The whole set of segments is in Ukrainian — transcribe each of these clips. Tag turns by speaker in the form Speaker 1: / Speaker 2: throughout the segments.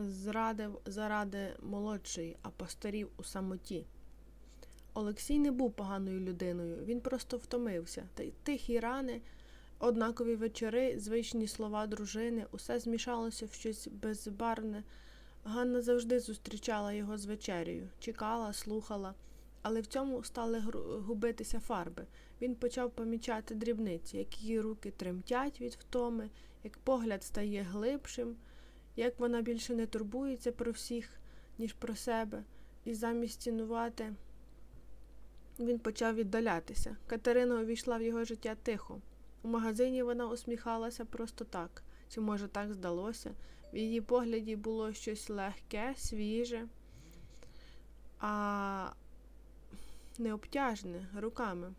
Speaker 1: зрадив заради молодшої, а постарів у самоті. Олексій не був поганою людиною, він просто втомився. Тихі рани, однакові вечори, звичні слова дружини, усе змішалося в щось безбарне. Ганна завжди зустрічала його з вечерею, чекала, слухала, але в цьому стали губитися фарби. Він почав помічати дрібниці, як її руки тремтять від втоми, як погляд стає глибшим, як вона більше не турбується про всіх, ніж про себе, і замість цінувати він почав віддалятися. Катерина увійшла в його життя тихо. У магазині вона усміхалася просто так, чи може так здалося. В її погляді було щось легке, свіже, а необтяжне руками.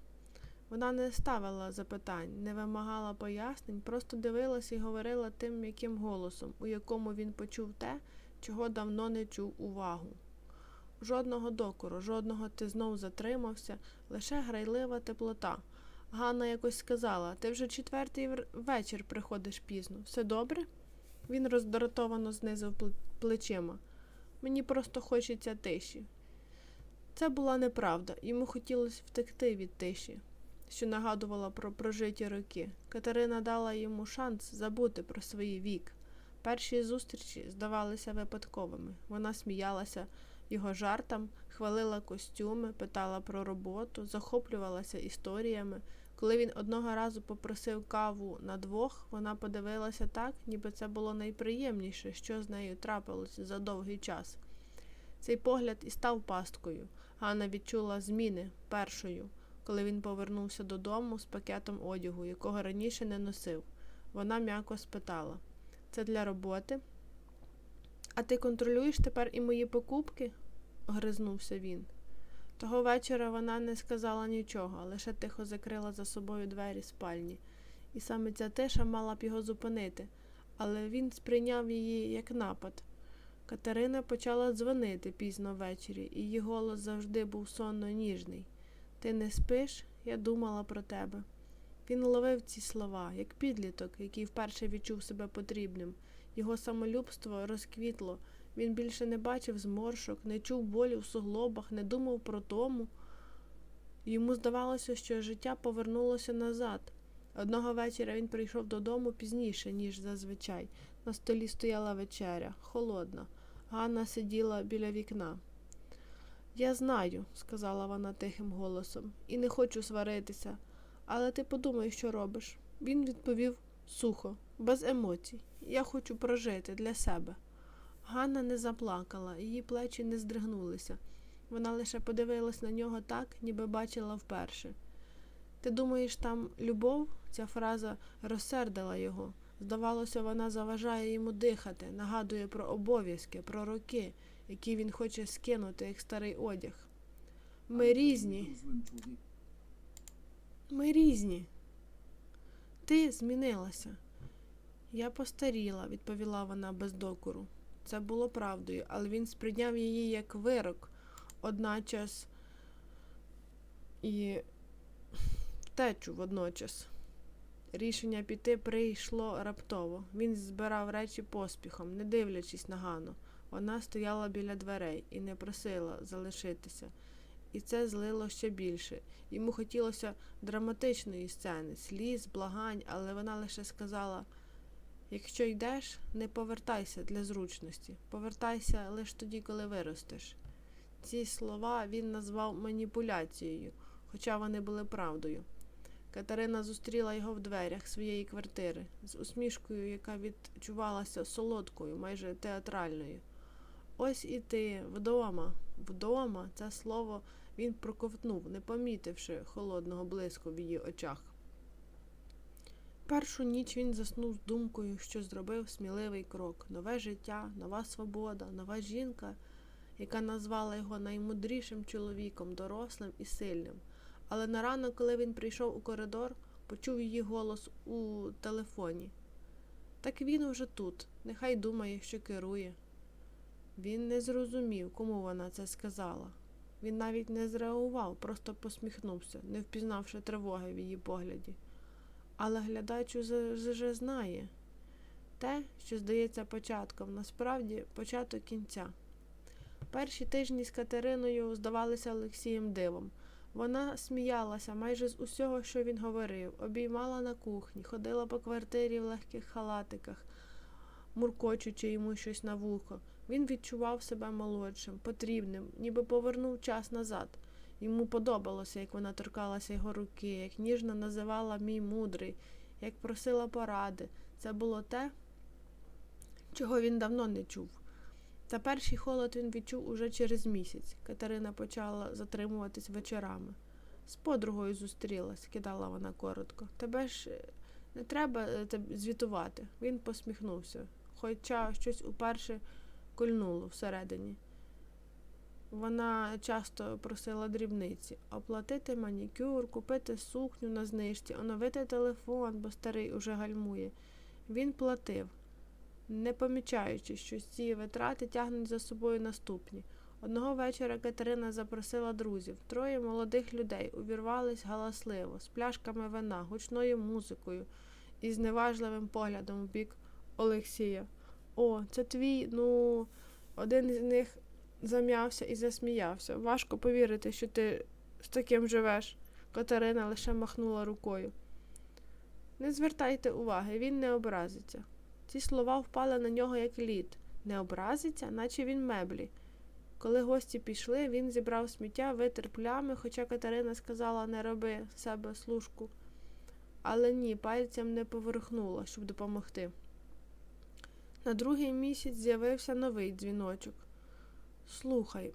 Speaker 1: Вона не ставила запитань, не вимагала пояснень, просто дивилась і говорила тим м'яким голосом, у якому він почув те, чого давно не чув увагу. Жодного докору, жодного ти знов затримався, лише грайлива теплота. Ганна якось сказала: ти вже четвертий вечір приходиш пізно. Все добре? Він роздратовано знизив плечима. Мені просто хочеться тиші. Це була неправда, йому хотілося втекти від тиші, що нагадувала про прожиті роки. Катерина дала йому шанс забути про свій вік. Перші зустрічі здавалися випадковими. Вона сміялася його жартам, хвалила костюми, питала про роботу, захоплювалася історіями. Коли він одного разу попросив каву на двох, вона подивилася так, ніби це було найприємніше, що з нею трапилося за довгий час. Цей погляд і став пасткою. Ганна відчула зміни першою, коли він повернувся додому з пакетом одягу, якого раніше не носив. Вона м'яко спитала: Це для роботи? А ти контролюєш тепер і мої покупки? огризнувся він. Того вечора вона не сказала нічого, лише тихо закрила за собою двері спальні. І саме ця тиша мала б його зупинити, але він сприйняв її як напад. Катерина почала дзвонити пізно ввечері, і її голос завжди був сонно ніжний. Ти не спиш? Я думала про тебе. Він ловив ці слова, як підліток, який вперше відчув себе потрібним. Його самолюбство розквітло. Він більше не бачив зморшок, не чув болі в суглобах, не думав про тому. Йому здавалося, що життя повернулося назад. Одного вечора він прийшов додому пізніше, ніж зазвичай. На столі стояла вечеря, холодна. Ганна сиділа біля вікна. Я знаю, сказала вона тихим голосом, і не хочу сваритися. Але ти подумай, що робиш. Він відповів сухо, без емоцій. Я хочу прожити для себе. Ганна не заплакала, її плечі не здригнулися. Вона лише подивилась на нього так, ніби бачила вперше. Ти думаєш, там любов? Ця фраза розсердила його. Здавалося, вона заважає йому дихати, нагадує про обов'язки, про роки, які він хоче скинути, як старий одяг. Ми різні. Ми різні. Ти змінилася. Я постаріла, відповіла вона без докору. Це було правдою, але він сприйняв її як вирок, одначас і втечу водночас. Рішення піти прийшло раптово. Він збирав речі поспіхом, не дивлячись на Гану. Вона стояла біля дверей і не просила залишитися. І це злило ще більше. Йому хотілося драматичної сцени, сліз, благань, але вона лише сказала: якщо йдеш, не повертайся для зручності, повертайся лише тоді, коли виростеш. Ці слова він назвав маніпуляцією, хоча вони були правдою. Катерина зустріла його в дверях своєї квартири з усмішкою, яка відчувалася солодкою, майже театральною. Ось і ти вдома, вдома це слово він проковтнув, не помітивши холодного блиску в її очах. Першу ніч він заснув з думкою, що зробив сміливий крок нове життя, нова свобода, нова жінка, яка назвала його наймудрішим чоловіком, дорослим і сильним. Але на ранок, коли він прийшов у коридор, почув її голос у телефоні. Так він уже тут, нехай думає, що керує. Він не зрозумів, кому вона це сказала. Він навіть не зреагував, просто посміхнувся, не впізнавши тривоги в її погляді. Але глядач вже знає. Те, що здається початком, насправді початок кінця. Перші тижні з Катериною здавалися Олексієм дивом. Вона сміялася майже з усього, що він говорив, обіймала на кухні, ходила по квартирі в легких халатиках, муркочучи йому щось на вухо. Він відчував себе молодшим, потрібним, ніби повернув час назад. Йому подобалося, як вона торкалася його руки, як ніжно називала мій мудрий, як просила поради. Це було те, чого він давно не чув. Та перший холод він відчув уже через місяць. Катерина почала затримуватись вечорами. З подругою зустрілась, кидала вона коротко. Тебе ж е, не треба е, звітувати. Він посміхнувся, хоча щось уперше кольнуло всередині. Вона часто просила дрібниці оплатити манікюр, купити сукню на знижці, оновити телефон, бо старий уже гальмує. Він платив, не помічаючи, що ці витрати тягнуть за собою наступні. Одного вечора Катерина запросила друзів. Троє молодих людей увірвались галасливо, з пляшками вина, гучною музикою і зневажливим поглядом у бік Олексія. О, це твій, ну, один із них зам'явся і засміявся. Важко повірити, що ти з таким живеш. Катерина лише махнула рукою. Не звертайте уваги, він не образиться. Ці слова впали на нього як лід. Не образиться, наче він меблі. Коли гості пішли, він зібрав сміття, витер плями, хоча Катерина сказала не роби себе служку. Але ні, пальцем не поверхнула, щоб допомогти. На другий місяць з'явився новий дзвіночок. Слухай,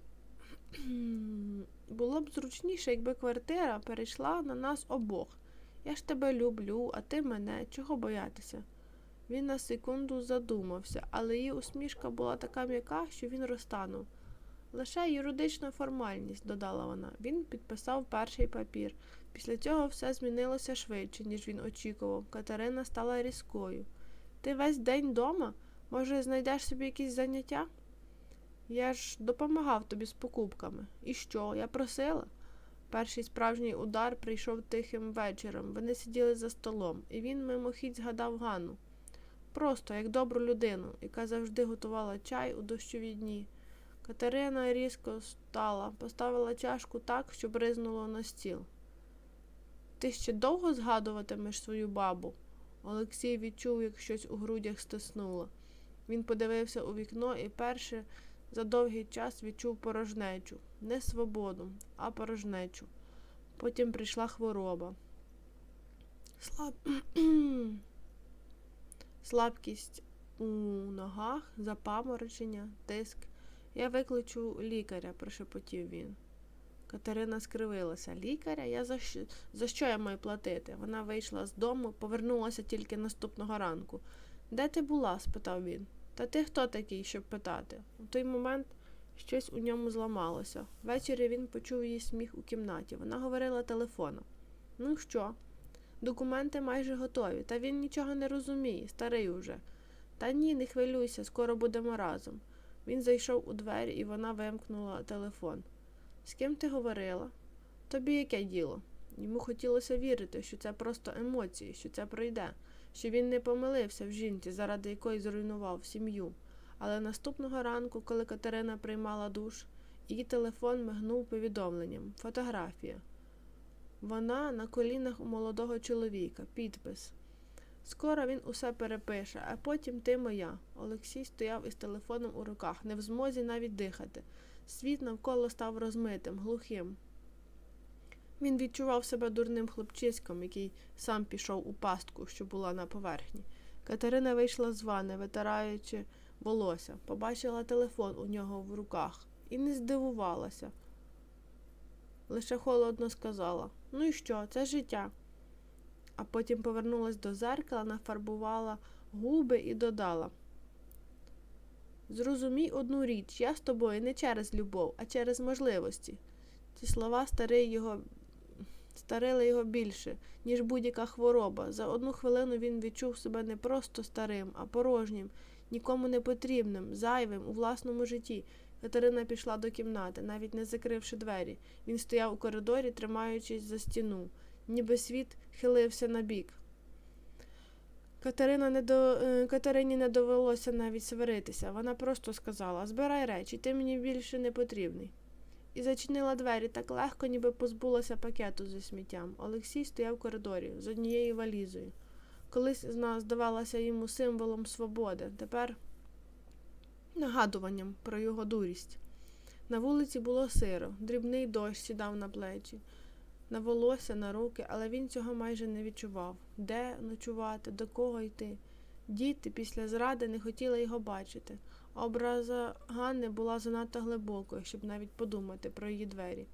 Speaker 1: було б зручніше, якби квартира перейшла на нас обох. Я ж тебе люблю, а ти мене. Чого боятися? Він на секунду задумався, але її усмішка була така м'яка, що він розтанув. Лише юридична формальність, додала вона. Він підписав перший папір. Після цього все змінилося швидше, ніж він очікував. Катерина стала різкою. Ти весь день дома? Може, знайдеш собі якісь заняття? Я ж допомагав тобі з покупками. І що? Я просила? Перший справжній удар прийшов тихим вечором. Вони сиділи за столом, і він мимохідь згадав Ганну. Просто як добру людину, яка завжди готувала чай у дощові дні. Катерина різко встала, поставила чашку так, щоб ризнуло на стіл. Ти ще довго згадуватимеш свою бабу? Олексій відчув, як щось у грудях стиснуло. Він подивився у вікно і перше за довгий час відчув порожнечу. Не свободу, а порожнечу. Потім прийшла хвороба. Слаб... Слабкість у ногах, запаморочення, тиск. Я викличу лікаря, прошепотів він. Катерина скривилася. Лікаря? Я за що, за що я маю платити? Вона вийшла з дому, повернулася тільки наступного ранку. Де ти була? спитав він. Та ти хто такий, щоб питати? У той момент щось у ньому зламалося. Ввечері він почув її сміх у кімнаті. Вона говорила телефоном. Ну що? Документи майже готові, та він нічого не розуміє, старий уже. Та ні, не хвилюйся, скоро будемо разом. Він зайшов у двері, і вона вимкнула телефон. З ким ти говорила? Тобі яке діло? Йому хотілося вірити, що це просто емоції, що це пройде, що він не помилився в жінці, заради якої зруйнував сім'ю. Але наступного ранку, коли Катерина приймала душ, її телефон мигнув повідомленням фотографія. Вона на колінах у молодого чоловіка, підпис. Скоро він усе перепише, а потім ти моя. Олексій стояв із телефоном у руках, не в змозі навіть дихати. Світ навколо став розмитим, глухим. Він відчував себе дурним хлопчиськом, який сам пішов у пастку, що була на поверхні. Катерина вийшла з вани, витираючи волосся, побачила телефон у нього в руках і не здивувалася. Лише холодно сказала Ну і що, це життя. А потім повернулась до зеркала, нафарбувала губи і додала. Зрозумій одну річ, я з тобою не через любов, а через можливості. Ці слова старий його, старили його більше, ніж будь-яка хвороба. За одну хвилину він відчув себе не просто старим, а порожнім, нікому не потрібним, зайвим у власному житті. Катерина пішла до кімнати, навіть не закривши двері. Він стояв у коридорі, тримаючись за стіну, ніби світ хилився на бік. Катерина не до... е, Катерині не довелося навіть сваритися. Вона просто сказала Збирай речі, ти мені більше не потрібний. І зачинила двері так легко, ніби позбулася пакету зі сміттям. Олексій стояв в коридорі з однією валізою. Колись вона здавалася йому символом свободи, тепер нагадуванням про його дурість. На вулиці було сиро, дрібний дощ сідав на плечі, на волосся, на руки, але він цього майже не відчував. Де ночувати, до кого йти? Діти після зради не хотіли його бачити, образа Ганни була занадто глибокою, щоб навіть подумати про її двері.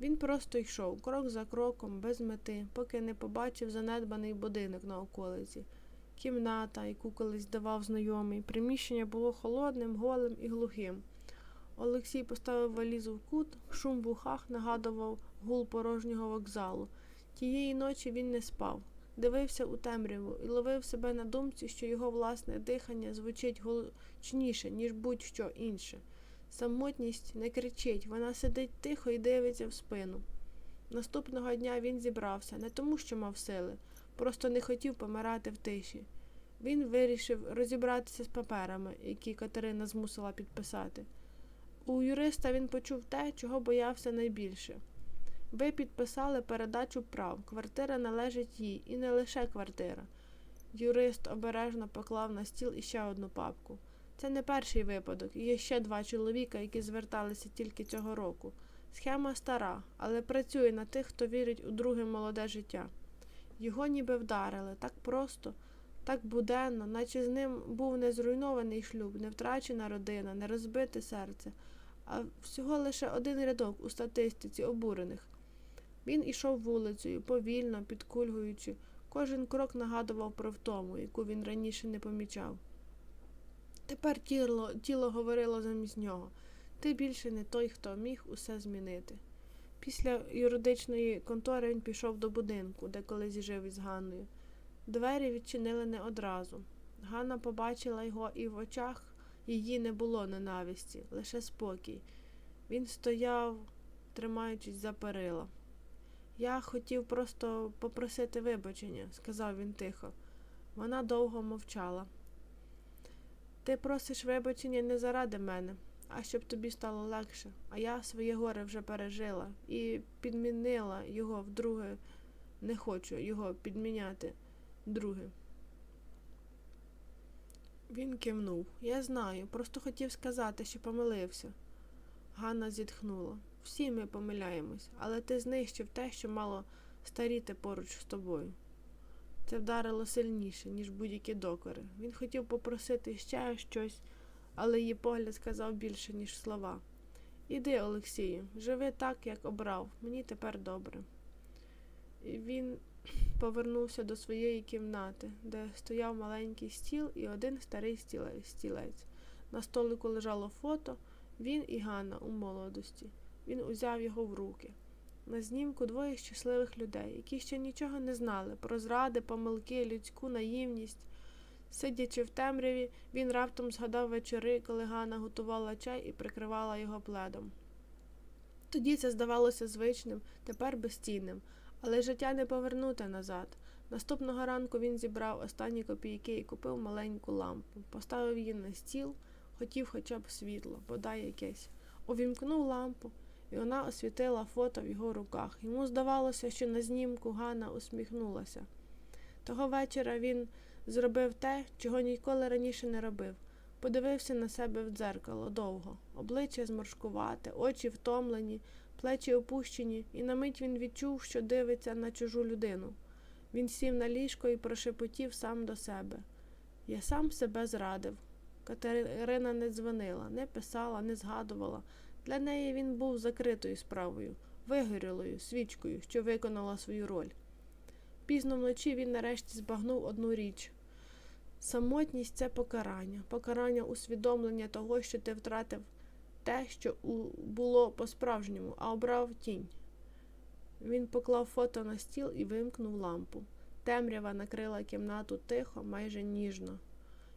Speaker 1: Він просто йшов, крок за кроком, без мети, поки не побачив занедбаний будинок на околиці. Кімната, яку колись давав знайомий, приміщення було холодним, голим і глухим. Олексій поставив валізу в кут, шум в ухах нагадував гул порожнього вокзалу. Тієї ночі він не спав, дивився у темряву і ловив себе на думці, що його власне дихання звучить гучніше, ніж будь-що інше. Самотність не кричить, вона сидить тихо і дивиться в спину. Наступного дня він зібрався не тому, що мав сили, просто не хотів помирати в тиші. Він вирішив розібратися з паперами, які Катерина змусила підписати. У юриста він почув те, чого боявся найбільше. Ви підписали передачу прав. Квартира належить їй, і не лише квартира. Юрист обережно поклав на стіл іще одну папку. Це не перший випадок, є ще два чоловіка, які зверталися тільки цього року. Схема стара, але працює на тих, хто вірить у друге молоде життя. Його ніби вдарили так просто, так буденно, наче з ним був не зруйнований шлюб, не втрачена родина, не розбите серце, а всього лише один рядок у статистиці обурених. Він ішов вулицею, повільно, підкульгуючи, кожен крок нагадував про втому, яку він раніше не помічав. Тепер тіло, тіло говорило замість нього ти більше не той, хто міг усе змінити. Після юридичної контори він пішов до будинку, де колись жив із Ганною. Двері відчинили не одразу. Ганна побачила його, і в очах її не було ненависті, лише спокій. Він стояв, тримаючись за перила. Я хотів просто попросити вибачення, сказав він тихо. Вона довго мовчала. Ти просиш вибачення не заради мене, а щоб тобі стало легше. А я своє горе вже пережила і підмінила його вдруге. Не хочу його підміняти друге. Він кивнув. Я знаю, просто хотів сказати, що помилився. Ганна зітхнула. Всі ми помиляємось, але ти знищив те, що мало старіти поруч з тобою. Це вдарило сильніше, ніж будь-які докори. Він хотів попросити ще щось, але її погляд сказав більше, ніж слова. Іди, Олексію, живи так, як обрав. Мені тепер добре. І він повернувся до своєї кімнати, де стояв маленький стіл і один старий стілець. На столику лежало фото, він і Ганна у молодості. Він узяв його в руки. На знімку двоє щасливих людей, які ще нічого не знали про зради, помилки, людську наївність. Сидячи в темряві, він раптом згадав вечори, коли Ганна готувала чай і прикривала його пледом. Тоді це здавалося звичним, тепер безцінним, але життя не повернути назад. Наступного ранку він зібрав останні копійки і купив маленьку лампу, поставив її на стіл, хотів хоча б світло, бодай якесь. Увімкнув лампу, і вона освітила фото в його руках. Йому здавалося, що на знімку Ганна усміхнулася. Того вечора він зробив те, чого ніколи раніше не робив. Подивився на себе в дзеркало довго, обличчя зморшкувате, очі втомлені, плечі опущені, і на мить він відчув, що дивиться на чужу людину. Він сів на ліжко і прошепотів сам до себе. Я сам себе зрадив. Катерина не дзвонила, не писала, не згадувала. Для неї він був закритою справою, вигорілою, свічкою, що виконала свою роль. Пізно вночі він нарешті збагнув одну річ. Самотність це покарання, покарання усвідомлення того, що ти втратив те, що було по-справжньому, а обрав тінь. Він поклав фото на стіл і вимкнув лампу. Темрява накрила кімнату тихо, майже ніжно.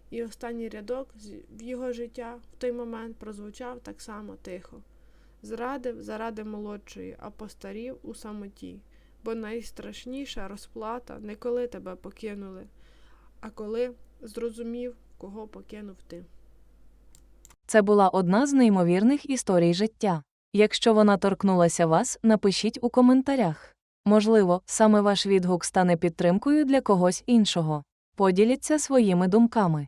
Speaker 1: І останній рядок в його життя в той момент прозвучав так само тихо. Зрадив заради молодшої, а постарів у самоті, бо найстрашніша розплата не коли тебе покинули, А коли зрозумів, кого покинув ти.
Speaker 2: Це була одна з неймовірних історій життя. Якщо вона торкнулася вас, напишіть у коментарях. Можливо, саме ваш відгук стане підтримкою для когось іншого. Поділіться своїми думками.